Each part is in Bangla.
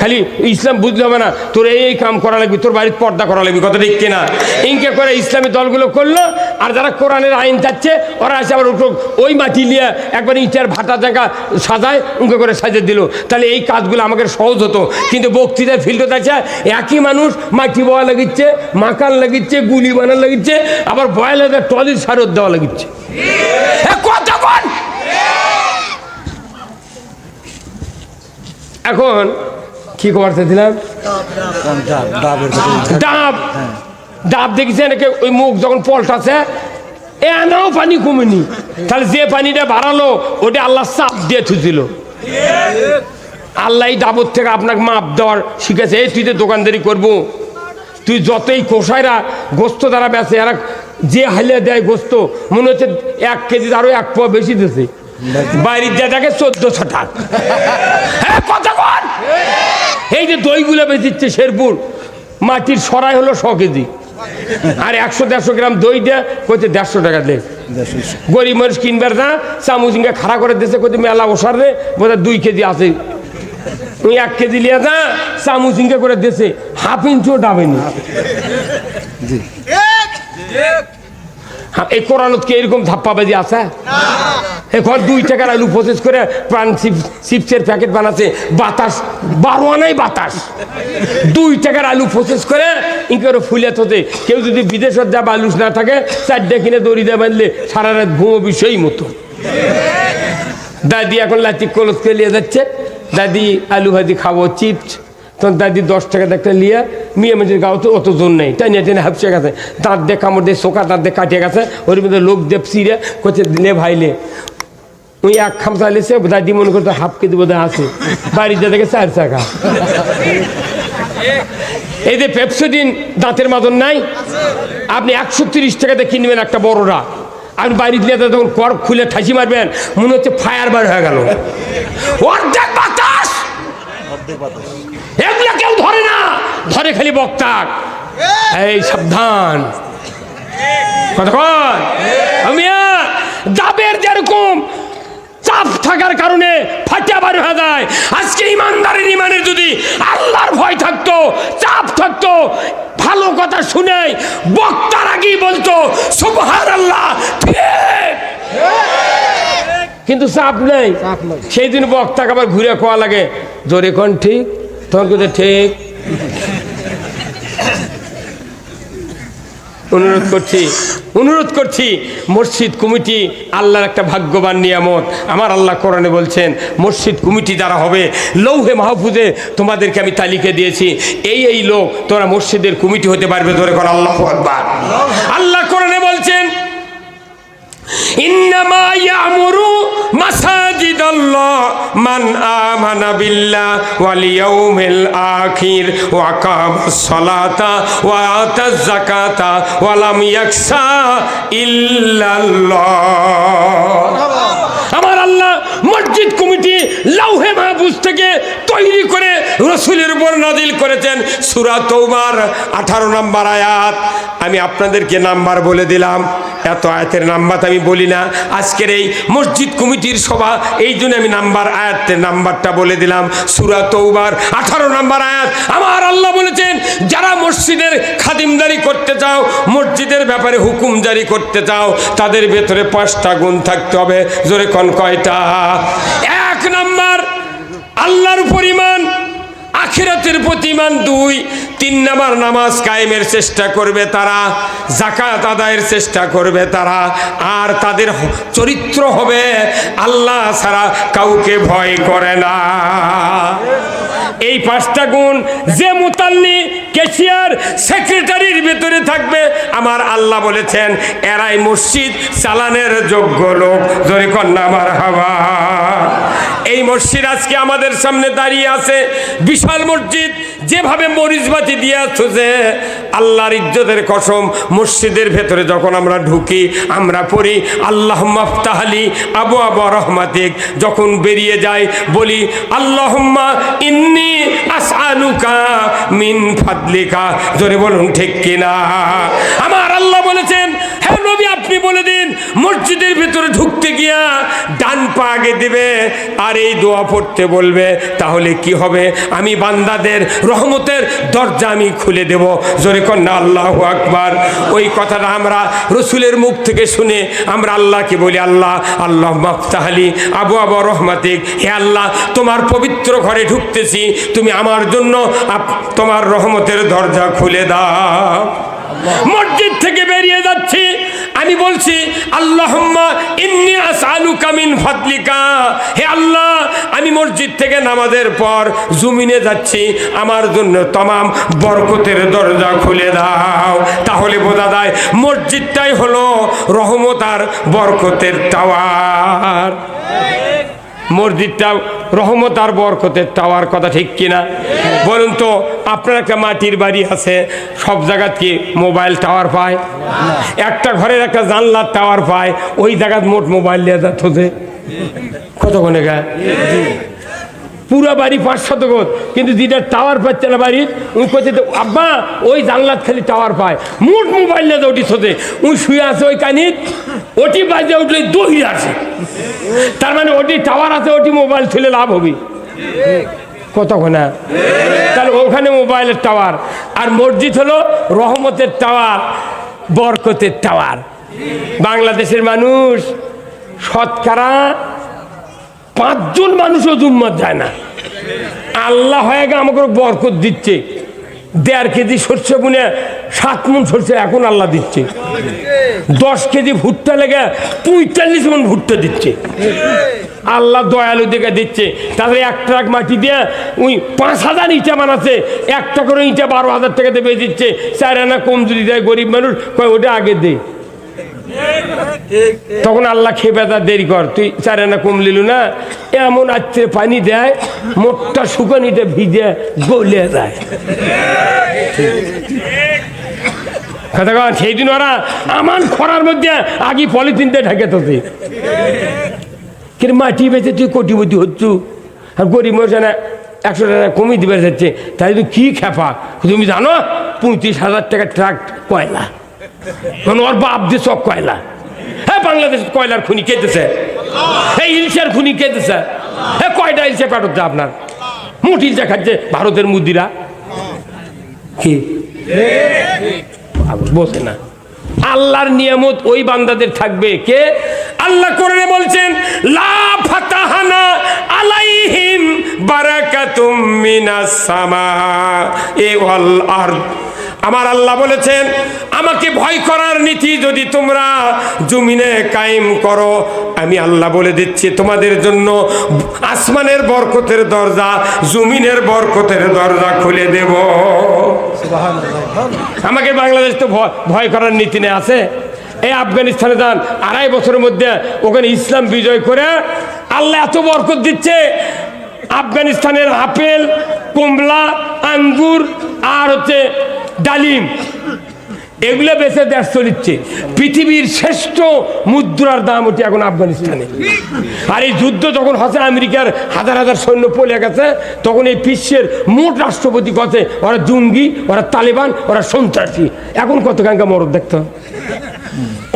খালি ইসলাম বুঝতে হবে না, তোর এই কাম করা লাগবে, তোর বাড়ির পর্দা করা লাগবে, কথা ঠিক কিনা? ইনকে করে ইসলামী দলগুলো করল, আর যারা কোরআনের আইন চাচ্ছে ওরা আসে আবার উঠুক ওই মাটি নিয়ে একবার ইটার ভাটা জায়গা সাজায়, উনকে করে সাজিয়ে দিল। তাহলে এই কাজগুলো আমাকে সহজ হতো, কিন্তু বক্তৃতায় ফিল্ড আছে, একই মানুষ মাটি বয়া লাগিচ্ছে, মাকান লাগিচ্ছে, গুলি বানান লাগিচ্ছে, আবার বয়ালাদের টলির সারত দেওয়া লাগিচ্ছে। এখন কি করতে দিলাম? ডাব। ডাব দেখেছে নাকি ওই মুখ যখন পল্টাছে এনাও পানি কমেনি। তাহলে যে পানিটা বাড়ালো, ওটা আল্লাহ চাপ দিয়ে থুছিল আল্লাহ ডাবর থেকে আপনাকে মাপ দেওয়ার শিখেছে। এই তুই তো দোকানদারি করব, তুই যতই কোষায়রা গোস্ত দ্বারা বেছে এরা যে হাইলে দেয় গোস্ত, মনে হচ্ছে এক কেজি আরও এক পোয়া বেশি দিছে। বাইরের দিয়ে দেখে চোদ্দশো টাকা। হ্যাঁ কথা এই যে দইগুলো বেচিচ্ছে শেরপুর মাটির সরাই হলো শ কেজি। আর একশো দেড়শো গ্রাম দই দেয় কইতে দেড়শো টাকা দে। গরিব মানুষ কিনবার না চামুচিঙ্গা খাড়া করে দিয়েছে কইতে মেলা ওষার রে বোধহয় দুই কেজি আছে। তুই এক কেজি লিয়ে যা চামুচিঙ্গা করে দিয়েছে। হাফ ইঞ্চিও ডাবেনি হ্যাঁ, এই কোরআনত কি এরকম ধাপ্পাবাজি আছে? এখন দুই টাকার আলু প্রসেস করে প্রাণ চিপসের প্যাকেট বানাচ্ছে। বাতাস বারো আনাই বাতাস। দুই টাকার আলু প্রসেস করে ইনকে ফুলে তোতে কেউ যদি বিদেশের যা বালুস না থাকে, চারটে কিনে দড়ি দিয়ে বাঁধলে সারা রাত ঘুমো সেই মতো। দাদি এখন লাচি কলস নিয়ে যাচ্ছে। দাদি আলু ভাজি খাব, চিপস। তখন দাদি দশ টাকা দেখতে লিয়ে, মেয়ে মেয়েদের গাও তো অত জোর নেই। তাই নিয়ে টেনে হাফসে গেছে। দাঁত দিয়ে কামড় দিয়ে শোকা, দাঁত দিয়ে কাটিয়ে গেছে। ওর মধ্যে লোক দেব সিরে করছে নে ভাইলে ওই এক খাম চালিয়েছে দাদি মনে করতো হাফ কেজি বোধহয় আছে। বাড়িতে দেখে চার চাকা। এই যে পেপসোডিন দাঁতের মাদন নাই, আপনি একশো তিরিশ টাকাতে কিনবেন একটা বড়রা। আপনি বাড়িতে নিয়ে তখন কর খুলে ঠাসি মারবেন, মনে হচ্ছে ফায়ার বার হয়ে গেল। অর্ধেক বাতাস! এগুলো কেউ ধরে না। ধরে খালি বক্তা। এই সাবধান। কতক্ষণ আমিয়া ডাবের যেরকম চাপ থাকার কারণে ফাটিয়া বার হয়ে যায়। আজকে ইমানদারের ইমানের যদি আল্লাহর ভয় থাকতো চাপ থাকতো ভালো কথা শুনে বক্তার আগেই বলতো সুবহান আল্লাহ কিন্তু চাপ নেই। সেই দিন বক্তাকে আবার ঘুরে কোয়া লাগে জোরে কোন ঠিক তখন ঠিক। অনুরোধ করছি অনুরোধ করছি, মসজিদ কমিটি আল্লাহর একটা ভাগ্যবান নিয়ামত। আমার আল্লাহ কোরআনে বলছেন, মসজিদ কমিটি যারা হবে। লৌহে মাহফুজে তোমাদেরকে আমি তালিকা দিয়েছি। এই এই লোক তোরা মসজিদের কমিটি হতে পারবে ধরে কর, আল্লাহ আকবার। আল্লাহ কোরআনে বলছেন, ইন্নামা ইয়ামুরু মাসাজিদাল্লাহ। মান আমানা বিল্লাহ ওয়াল ইয়াউমিল আখির ওয়া কামাস সালাতা ওয়া আতাজ যাকাতা ওয়া লাম ইয়াকসা ইল্লাল্লাহ। আমার আল্লাহ মসজিদ কমিটি লাউহে মাহফুজ থেকে তৈরি করে রসুলের উপর নাজিল করেছেন সুরা তৌবার আঠারো নাম্বার আয়াত। আমি আপনাদেরকে নাম্বার বলে দিলাম। এত আয়াতের নাম্বার আমি বলি না। আজকের এই মসজিদ কমিটির সভা, এই জন্য আমি নাম্বার, আয়াতের নাম্বারটা বলে দিলাম। সুরা তৌবার আঠারো নাম্বার আয়াত। আমার আল্লাহ বলেছেন, যারা মসজিদের খাদিমদারি করতে চাও, মসজিদের ব্যাপারে হুকুম জারি করতে চাও, তাদের ভেতরে পাঁচটা গুণ থাকতে হবে। জোরে কন কয়টা? আল্লাহর পরিমাণ, আখিরাতের প্রতিমান দুই, তিন নাম্বার নামাজ কায়েমের চেষ্টা করবে তারা জাকাত আদায়ের চেষ্টা করবে তারা, আর তাদের চরিত্র হবে আল্লাহ ছাড়া কাউকে ভয় করে না। এই পাঁচটা গুণ, যে মুতাল্লি কেশিয়ার সেক্রেটারির ভেতরে থাকবে, আমার আল্লাহ বলেছেন, এরাই মসজিদ চালানের যোগ্য লোক। জোরে কন্যা আমার হাওয়া এই মসজিদ আজকে আমাদের সামনে দাঁড়িয়ে আছে। বিশাল মসজিদ, যেভাবে মরিচবাতি দিয়ে আসছে আল্লাহর ইজ্জতের কসম, মসজিদের ভেতরে যখন আমরা ঢুকি, আমরা পড়ি আল্লাহ মাফতাহালি আবু আবু রহমাতিক। যখন বেরিয়ে যাই, বলি, আল্লাহম্মা ইন্নি আসআলুকা মিন ফাদলিকা। জোরে বলুন, ঠিক কিনা? আমার আল্লাহ বলেছেন হ্যাঁ নবী, আপনি বলে দিন, মসজিদের ভিতরে ঢুকতে গিয়া ডান পা আগে দেবে আর এই দোয়া পড়তে বলবে, তাহলে কি হবে? আমি বান্দাদের রহমতের দরজা আমি খুলে দেব। জোরে কন্যা, আল্লাহ আকবার। ওই কথাটা আমরা রসুলের মুখ থেকে শুনে আমরা আল্লাহকে বলি, আল্লাহ আল্লাহ মাফতাহালি আবু আবু রহমাতিক, হে আল্লাহ, তোমার পবিত্র ঘরে ঢুকতেছি, তুমি আমার জন্য তোমার রহমতের দরজা খুলে দাও। মসজিদ থেকে বেরিয়ে যাচ্ছি। আমি বলছি, আল্লাহম্মা ইন্নি আসআলুকা মিন ফাদলিকা। হে আল্লাহ, আমি মসজিদ থেকে নামাজের পর জুমিনে যাচ্ছি। আমার জন্য তমাম বরকতের দরজা খুলে দাও। তাহলে বোঝা যায়, মসজিদটাই হলো রহমত আর বরকতের টাওয়ার। মসজিদটা রহমত আর বরকতের টাওয়ার কথা ঠিক কিনা? বলুন তো, আপনার একটা মাটির বাড়ি আছে, সব জায়গাত কি মোবাইল টাওয়ার পায়? একটা ঘরের একটা জানলার টাওয়ার পায়, ওই জায়গাত মোট মোবাইল নিয়ে যাচ্ছে কতক্ষণে গা পুরো বাড়ি পাঁচ শতকত কিন্তু যেটা টাওয়ার পাচ্ছে না বাড়ির, উনি কোথায় আব্বা, ওই জানলার খালি টাওয়ার পায়। মোট মোবাইল নিয়ে ওটি সোতে উনি শুয়ে আছে ওই কানিত, ওটি বাজে উঠলে দই আছে তার মানে ওটি টাওয়ার আছে, ওটি মোবাইল ছেলে লাভ হবে। কতক্ষণে তাহলে ওখানে মোবাইলের টাওয়ার আর মসজিদ হলো রহমতের টাওয়ার বরকতের টাওয়ার বাংলাদেশের মানুষ, শতকরা পাঁচজন মানুষও জুম্মত যায় না। আল্লাহ হয়ে গে আমাকে বরকত দিচ্ছে। দেড় কেজি সর্ষে বুনে সাত মন সর্ষে এখন আল্লাহ দিচ্ছে। দশ কেজি ভুট্টা লেগে পঁয়তাল্লিশ মন ভুট্টা দিচ্ছে। আল্লাহ দয়ালু দেখে দিচ্ছে। তাহলে এক ট্রাক মাটি দিয়ে ওই পাঁচ হাজার ইটা বানাচ্ছে একটা করে ইটা বারো হাজার টাকাতে বেয়ে দিচ্ছে। চার আনা কম যদি দেয় গরিব মানুষ, কয় ওটা আগে দে। তখন আল্লাহ খেপে তার দেরি কর। তুই চার আনা কম লিলু না। এমন আচ্ছে পানি দেয়, মোটটা শুকানিতে ভিজে গলে যায়। সেই দিন ওরা আমার খরার মধ্যে আগে পলিথিন দিয়ে ঢাকে তোতে। কিন্তু মাটি বেঁচে তুই কোটিপতি হচ্ছু? আর গরিব মরছে না একশো টাকা কমিয়ে দিবে যাচ্ছে, তাই তুই কী খেপা? তুমি জানো, পঁয়ত্রিশ হাজার টাকা ট্রাক কয়লা। মানে ওর বাপ দিয়ে সব কয়লা। হ্যাঁ বাংলাদেশ কয়লার খুনি কেটেছে এই ইলশার খুনি কেটেছে হ্যাঁ কয়টা ইলশা পাঠাচ্ছে আপনার? মুঠ ইলশা খাচ্ছে ভারতের মুদিরা। কি? বসে না। আল্লাহর নিয়ামত ওই বান্দাদের থাকবে। কে? আল্লাহ করে বলছেন, লা ফাতাহানা আলাইহিম বারাকাতুম মিনাস সামা এ ওয়াল আরদ। আমার আল্লাহ বলেছেন, আমাকে ভয় করার নীতি যদি তোমরা জমিনে কায়েম করো, আমি আল্লাহ বলে দিচ্ছি, তোমাদের জন্য আসমানের বরকতের দরজা, জমিনের বরকতের দরজা খুলে দেব। আমাকে বাংলাদেশ তো ভয়- করার নীতি নেই আছে। এই আফগানিস্তানে যান, আড়াই বছরের মধ্যে ওখানে ইসলাম বিজয় করে আল্লাহ এত বরকত দিচ্ছে। আফগানিস্তানের আপেল কমলা আঙ্গুর, আর হচ্ছে ডালিম। এগুলো বেচে দেশ চলিচ্ছে পৃথিবীর শ্রেষ্ঠ মুদ্রার দাম ওটি এখন আফগানিস্তানে। আর এই যুদ্ধ যখন হচ্ছে, আমেরিকার হাজার হাজার সৈন্য পলে গেছে, তখন এই বিশ্বের মোট রাষ্ট্রপতি কথে ওরা জঙ্গি, ওরা তালেবান, ওরা সন্ত্রাসী। এখন কত গাঙ্গা মরদ দেখতে।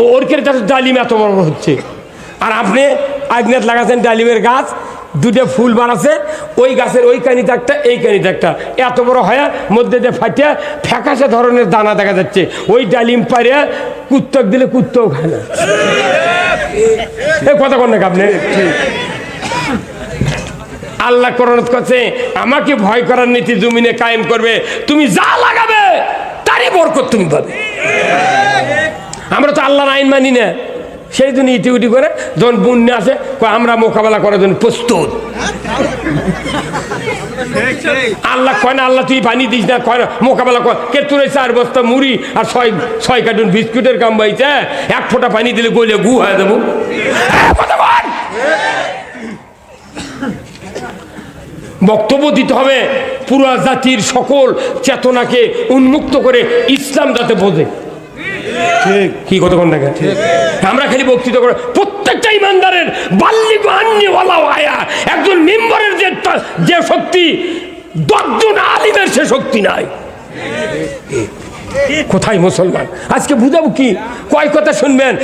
ও ওরকের চাষ ডালিম এত বড় হচ্ছে। আর আপনি আজনাত লাগাচ্ছেন ডালিমের গাছ দুটো ফুল বানাচ্ছে ওই গাছের ওই কানিতে একটা, এই কানিতে একটা। এত বড় হয়ে মধ্যে দিয়ে ফাটিয়া ফ্যাকাশে ধরনের দানা দেখা যাচ্ছে। ওই ডালিম পারিয়া কুত্তক দিলে কুত্তও খায় না। কথা কন না আপনি? আল্লাহ করণত করছে আমাকে ভয় করার নীতি জমিনে কায়েম করবে। তুমি যা লাগাবে, তারই বরকত তুমি পাবে। আমরা তো আল্লাহর আইন মানি না। সেই জন্য ইটি উটি করে যখন বন্যা আসে আমরা মোকাবেলা করার জন্য প্রস্তুত। আল্লাহ কয় না, আল্লাহ, তুই পানি দিস না। কয় না, মোকাবেলা কর। কে এই চার বস্তা মুড়ি আর ছয় ছয় কার্টুন বিস্কুটের কাম বাইছে, এক ফোঁটা পানি দিলে গলে গু হয়ে দেবো। বক্তব্য দিতে হবে পুরো জাতির সকল চেতনাকে উন্মুক্ত করে ইসলাম যাতে বোঝে। কি কতক্ষণ দেখে? আমরা খালি বক্তৃতা করে প্রত্যেকটা ইমানদারের বাল্লিক আন্নিওয়ালা আয়া একজন মেম্বারের যে যে শক্তি দশজন আলিমের সে শক্তি নাই। কোথায় মুসলমান? আজকে বুঝাবো কি? কয় কথা শুনবেন?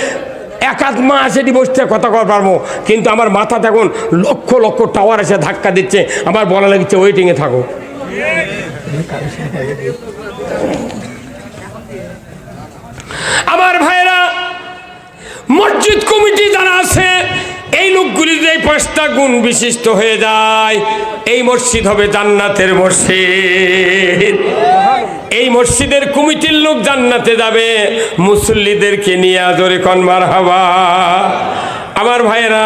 এক আধ মাস এটি বসতে কথা কর পারব। কিন্তু আমার মাথা এখন লক্ষ লক্ষ টাওয়ার এসে ধাক্কা দিচ্ছে। আমার বলা লাগছে ওয়েটিংয়ে থাকো। আমার ভাইরা মসজিদ কমিটি যারা আছে, এই লোকগুলি যে পাঁচটা গুণ বিশিষ্ট হয়ে যায়। এই মসজিদ হবে জান্নাতের মসজিদ। এই মসজিদের কমিটির লোক জান্নাতে যাবে, মুসল্লিদেরকে নিয়ে আদরে কনমার হাওয়া আমার ভাইয়েরা,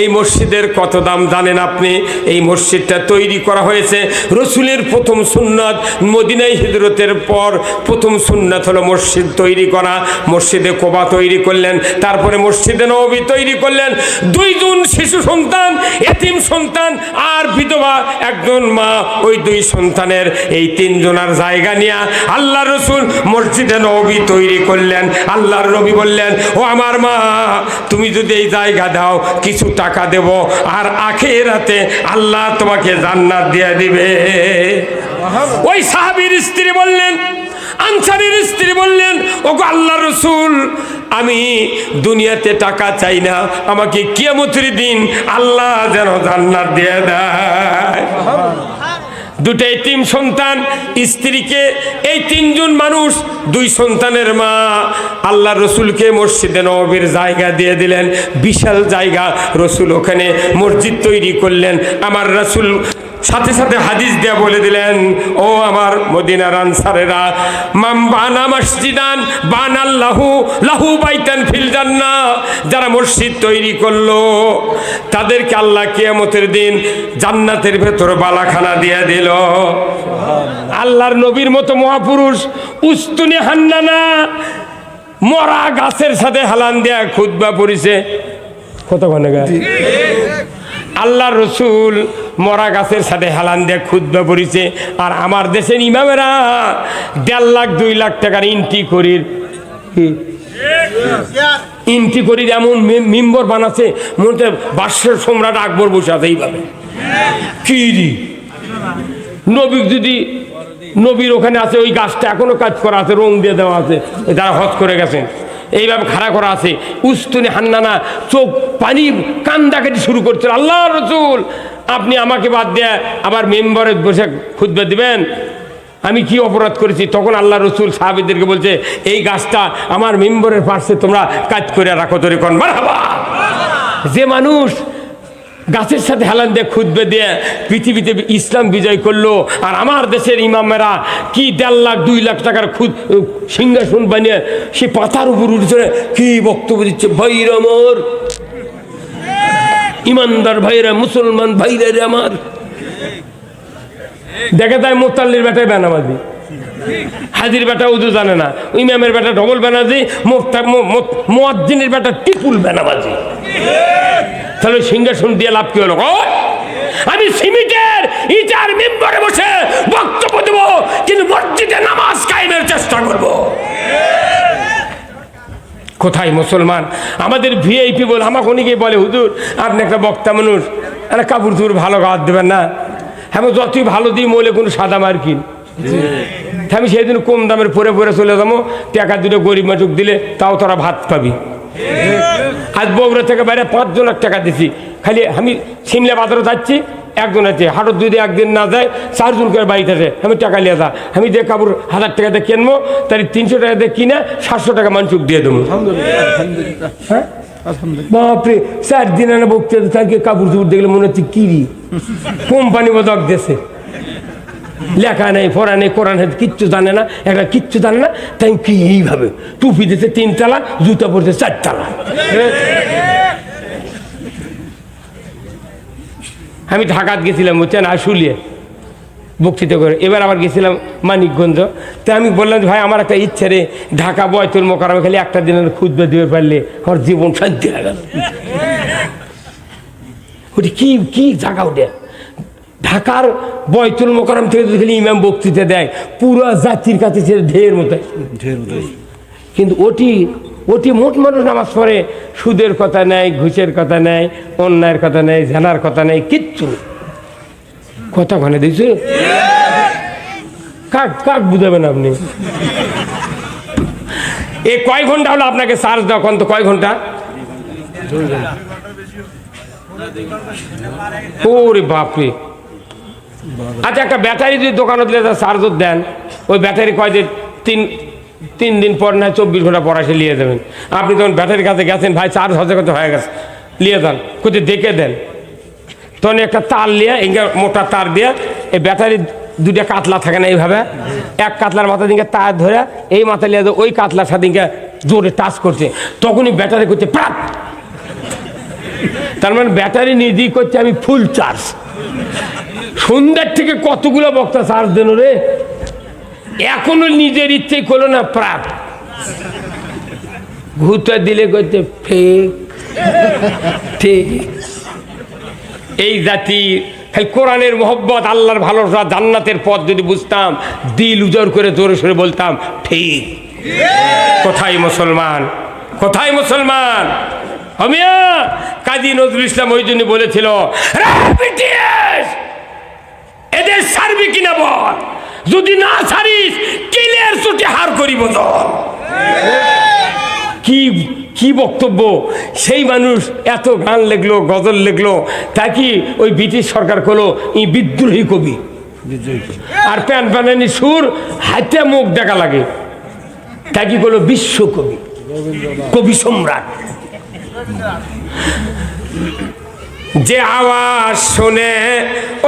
এই মসজিদের কত দাম জানেন আপনি? এই মসজিদটা তৈরি করা হয়েছে রসুলের প্রথম সুন্নাত মদিনাই হিজরতের পর প্রথম সুন্নাত হলো মসজিদ তৈরি করা। মসজিদে কোবা তৈরি করলেন, তারপরে মসজিদে নবী তৈরি করলেন। দুইজন শিশু সন্তান, এতিম সন্তান আর বিধবা। একজন মা, ওই দুই সন্তানের এই তিনজনার জায়গা নিয়ে আল্লাহ রসুল মসজিদে নবী তৈরি করলেন। আল্লাহর নবী বললেন, ও আমার মা, তুমি যদি এই জায়গা দাও, কিছু টাকা দেব, আর আখেরাতে আল্লাহ তোমাকে জান্নাত দিয়ে দিবে। ওই সাহাবীর স্ত্রী বললেন, আনসারের স্ত্রী বললেন ও গো আল্লাহ রসুল, আমি দুনিয়াতে টাকা চাই না, আমাকে কিয়ামতের দিন আল্লাহ যেন জান্নাত দিয়ে দেয়। দুটো এতিম সন্তান, স্ত্রীকে। এই তিনজন মানুষ, দুই সন্তানের মা। আল্লাহ রসুলকে মসজিদে নবীর জায়গা দিয়ে দিলেন, বিশাল জায়গা। রসুল ওখানে মসজিদ তৈরি করলেন। আমার রসুল সাথে সাথে হাদিস দিয়ে বলে দিলেন, ও আমার মদিনার আনসারেরা মাম বানা মসজিদান বান আল্লাহু লাহু বাইতান ফিল জান্না যারা মসজিদ তৈরি করল, তাদেরকে আল্লাহ কিয়ামতের দিন জান্নাতের ভেতর বালাখানা দিয়ে দিল। আল্লাহর নবীর মতো মহাপুরুষ, উস্তুনি হান্নানা, মরা গাছের সাথে হালান দেয়া খুদবা পড়িছে। কত কতক্ষণে গা আল্লাহ রসুল মরা গাছের সাথে হেলান দিয়ে খুদ্া পড়িছে আর আমার দেশের ইমামেরা দেড় লাখ, দুই লাখ টাকার ইন্টি করির? ইন্টি করির এমন মেম্বর বানাচ্ছে মনে বাদশাহ সম্রাট আকবর বসে আছে এইভাবে কি রে? নবী যদি নবীর ওখানে আছে, ওই গাছটা এখনও কাজ করা আছে, রং দিয়ে দেওয়া আছে যারা হজ করে গেছেন এইভাবে খাড়া করা আছে। উস্তুনি হান্নানা, চোখ পানি, কান্দা কেটে শুরু করছে। আল্লাহ রসুল, আপনি আমাকে বাদ দেয়া আবার মেম্বারে বসে খুঁজবে দিবেন। আমি কি অপরাধ করেছি? তখন আল্লাহ রসুল সাহাবিদেরকে বলছে, এই গাছটা আমার মেম্বরের পাশে তোমরা কাজ করে রাখো তোরে কোন। যে মানুষ গাছের সাথে হেলান দিয়ে খুদবে দিয়ে পৃথিবীতে ইসলাম বিজয় করল। আর আমার দেশের ইমামেরা কি দেড় লাখ, দুই লাখ টাকার খুদ সিংহাসন বানিয়ে সে পাতার উপর উঠছে কি বক্তব্য দিচ্ছে? ভাইরা আমার, ইমানদার ভাইরা, মুসলমান ভাইরা আমার। দেখে তাই মোতাল্লির বেটায় বেনামাজি। হাজির বেটা উদু জানে না। ইমামের বেটা ডবল বেনাজি মোয়াজ্জিনের বেটা টিপুল বেনামাজি। তাহলে সিংহাসন দিয়ে লাভ কি হলো? আমি সিমিটের ইটার মেম্বারে বসে বক্তব্য দেব, কিন্তু মসজিদে নামাজ কায়েমের চেষ্টা করব। কোথায় মুসলমান? আমাদের ভিআইপি বলে, আমাকে অনেকেই বলে, হুজুর, আপনি একটা বক্তা মানুষ। একটা কাপড় চুপড় ভালো গাছ দেবেন না। হ্যাঁ যতই ভালো দিই, মলে কোনো সাদা মার্কিন আমি সেদিন কম দামের পরে পরে চলে যাব। টাকা দুটো গরিব মাটুক দিলে, তাও তোরা ভাত পাবি। আজ বগুড়া থেকে বাইরে পাঁচজন এক টাকা দিছি। খালি আমি সিমলা বাজারে যাচ্ছি, একজন আছে হাটত যদি একদিন না যায়, চারজন করে বাড়িতে আছে আমি টাকা নিয়ে যা। আমি যে কাপড় হাজার টাকা দিয়ে কিনবো তাহলে তিনশো টাকা দিয়ে কিনে সাতশো টাকা মানুষক দিয়ে দেবো। হ্যাঁ? বাপরে, চার দিন আনা বকতে তাকে কাপড় চুপড় দেখলে মনে হচ্ছে কিরি। কোম্পানি বদক দেশে। লেখা নেই, পড়া নেই, কোরআন কিচ্ছু জানে না একটা কিচ্ছু জানে না। তাই কি এইভাবে? টুপি দিতে তিনতলা জুতা পড়তে চারতলা আমি ঢাকাত গেছিলাম, বুঝছেন? আশুলিয়ে, বক্তৃতা করে। এবার আবার গেছিলাম মানিকগঞ্জ। তাই আমি বললাম ভাই, আমার একটা ইচ্ছে রে, ঢাকা, বয়তুল মোকারমে খালি একটা দিনের খুঁজবে দিতে পারলে আমার জীবন শান্তি হয়ে গেল। ওটি কি কি জায়গা ওটা? ঢাকার বয়তুল মোকারম থেকে যদি ইমাম বক্তৃতা দেয় পুরো জাতির কাছে সে ঢের মতো কিন্তু ওটি ওটি মোট মানুষ নামাজ পড়ে সুদের কথা নেই ঘুষের কথা নেই অন্যায়ের কথা নেই ঝেনার কথা নেই কিচ্ছু। কথা ঘনে দিয়েছে? কাক কাক বুঝাবেন আপনি? এ কয় ঘণ্টা হলো আপনাকে চার্জ দেওয়া তো কয় ঘণ্টা? ওরে বাপরে। আচ্ছা একটা ব্যাটারি যদি দোকানে দিলে চার্জর দেন, ওই ব্যাটারি কয় দিন তিন তিন দিন পর না চব্বিশ ঘণ্টা পর এসে নিয়ে যাবেন আপনি তখন ব্যাটারির কাছে গেছেন, ভাই চার্জ হতে কত হয়ে গেছে নিয়ে যান কোথায় দেখে দেন। তখন একটা তার নিয়ে এঙ্গে মোটা তার দিয়ে, এই ব্যাটারি দুটা কাতলা থাকে না এইভাবে, এক কাতলার মাথা দিকে তার ধরে, এই মাথা নিয়ে ওই কাতলার সাথে জোরে টাচ করছে, তখনই ব্যাটারি করছে প্রাক তার মানে ব্যাটারি নিয়ে দিয়ে করছে আমি ফুল চার্জ সন্ধ্যার থেকে কতগুলো বক্তা চার্জ দেন রে? এখনও নিজের ইচ্ছেই করল না, প্রাক। ঘুরতে দিলে করছে ফেক এই জাতি কোরআনের মোহব্বত, আল্লাহর ভালোবাসা, জান্নাতের পথ যদি বুঝতাম, দিল উজর করে জোরে সোরে বলতাম ঠিক কোথায় মুসলমান? কোথায় মুসলমান? হমিয়া কাজী নজরুল ইসলাম ওই জন্য বলেছিল "রে BTS, কিনা বল? যদি না সারিস কিলের চুটি হার করিব দল কি কি বক্তব্য? সেই মানুষ এত গান লেখলো গজল লেখলো তা ওই ব্রিটিশ সরকার করল ই বিদ্রোহী কবি? আর প্যান প্যানানি সুর হাতে মুখ দেখা লাগে। তা কি করল বিশ্বকবি? কবি সম্রাট। যে আওয়াজ শুনে,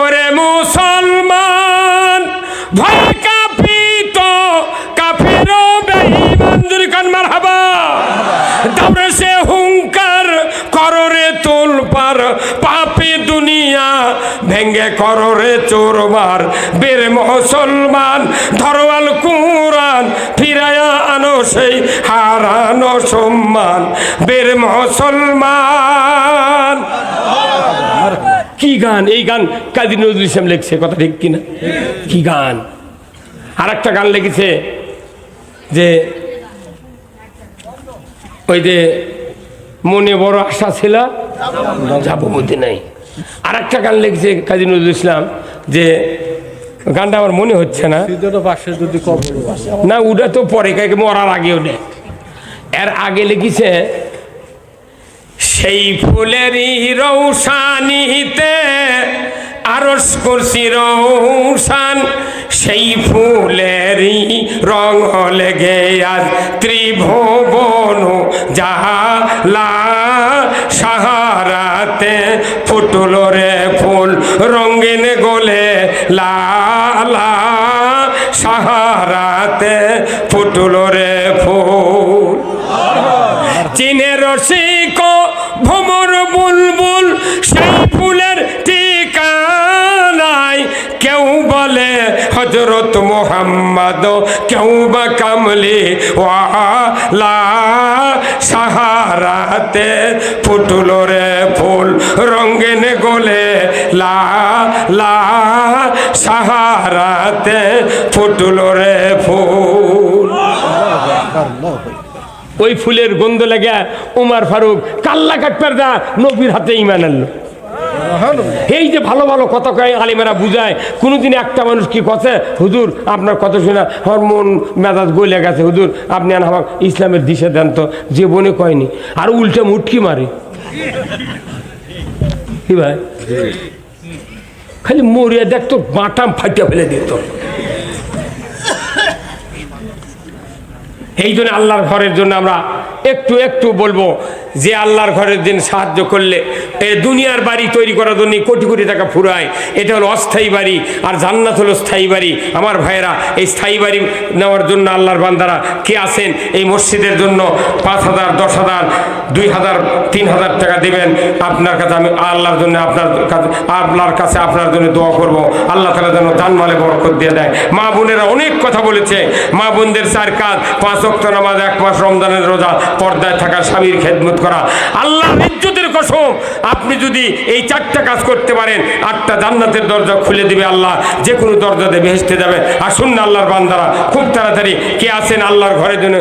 ওরে মুসলমান, ভয় কাঁপিত, কাফের বেঈমান কান মারহাবা। তারপরে সে হুঙ্কার, কররে তোলপার, পাপি দুনিয়া ভেঙ্গে কররে চোরবার বের মুসলমান, ধরওয়াল কুরআন ফিরায়া আনো সেই হারানো সম্মান। বের মুসলমান কি গান? এই গান কাজী নজরুল ইসলাম লিখছে কথা ঠিক কিনা? কি গান? আর একটা গান লিখেছে যে ওই যে মনে বড় আশা ছিল যাব মধ্যে নাই আর একটা গান লিখছে কাজী নজরুল ইসলাম যে গানটা আমার মনে হচ্ছে না। না ওটা তো পরে মরার আগে ওটা এর আগে লিখেছে সেই ফুলেরই রৌশানিতে আরস করছি রৌশান সেই ফুলেরই রং লেগে আজ ত্রিভুবন জালা সাহারাতে ফুটল রে ফুল রঙিন গোলে লালা সাহারাতে ফুটল রে ফুল। চীনের রসিক মোহাম্মদ, কেউ বা কামলি, ওয়ালা সাহারাতে ফুটল রে ফুল রঙ্গিন গোলে লা লা সাহারাতে ফুটল রে ফুল। ওই ফুলের গন্ধ লেগে উমার ফারুক কাল্লা কাটপার দা নবীর হাতে ইমান আনলো। এই যে ভালো ভালো কথা কয় আলিমেরা বুঝায়, কোনোদিন একটা মানুষ কি কথা হুজুর, আপনার কথা শুনে আমার মন মেজাজ গলে গেছে, হুজুর, আপনি আমাকে ইসলামের দিশে দেন তো। যে বনে কয়নি, আর উল্টে মুটকি মারে। কি ভাই? খালি মরিয়া দেখতো বাটাম ফাটিয়ে ফেলে দিত। এই জন্য আল্লাহর ঘরের জন্য আমরা একটু একটু বলব যে আল্লাহর ঘরের দিন সাহায্য করলে এ দুনিয়ার বাড়ি তৈরি করার জন্য কোটি কোটি টাকা ফুরায়। এটা হলো অস্থায়ী বাড়ি আর জান্নাত হলো স্থায়ী বাড়ি। আমার ভাইয়েরা, এই স্থায়ী বাড়ি নেওয়ার জন্য আল্লাহর বান্দারা কে আছেন? এই মসজিদের জন্য পাঁচ হাজার, দশ হাজার, দুই হাজার, তিন হাজার টাকা দেবেন। আপনার কাছে আমি আল্লাহর জন্য আপনার কাছে আপনার কাছে আপনার জন্য দোয়া করব। আল্লাহ তালা যেন জানমালে বরকত দিয়ে দেয়। মা বোনেরা অনেক কথা বলেছে। মা বোনদের চার কাজ পাঁচ অক্ট নামাজ, এক মাস রমজানের রোজা। পর্দায় থাকা স্বামীর খেদমত করা। আল্লাহ ইজ্জতের কসম, আপনি যদি এই চারটা কাজ করতে পারেন, আটটা জান্নাতের দরজা খুলে দিবে আল্লাহ, যে কোনো দরজাতে ভেসতে যাবে। আসুন আল্লাহর বান্দারা, খুব তাড়াতাড়ি, কে আছেন আল্লাহর ঘরের জন্য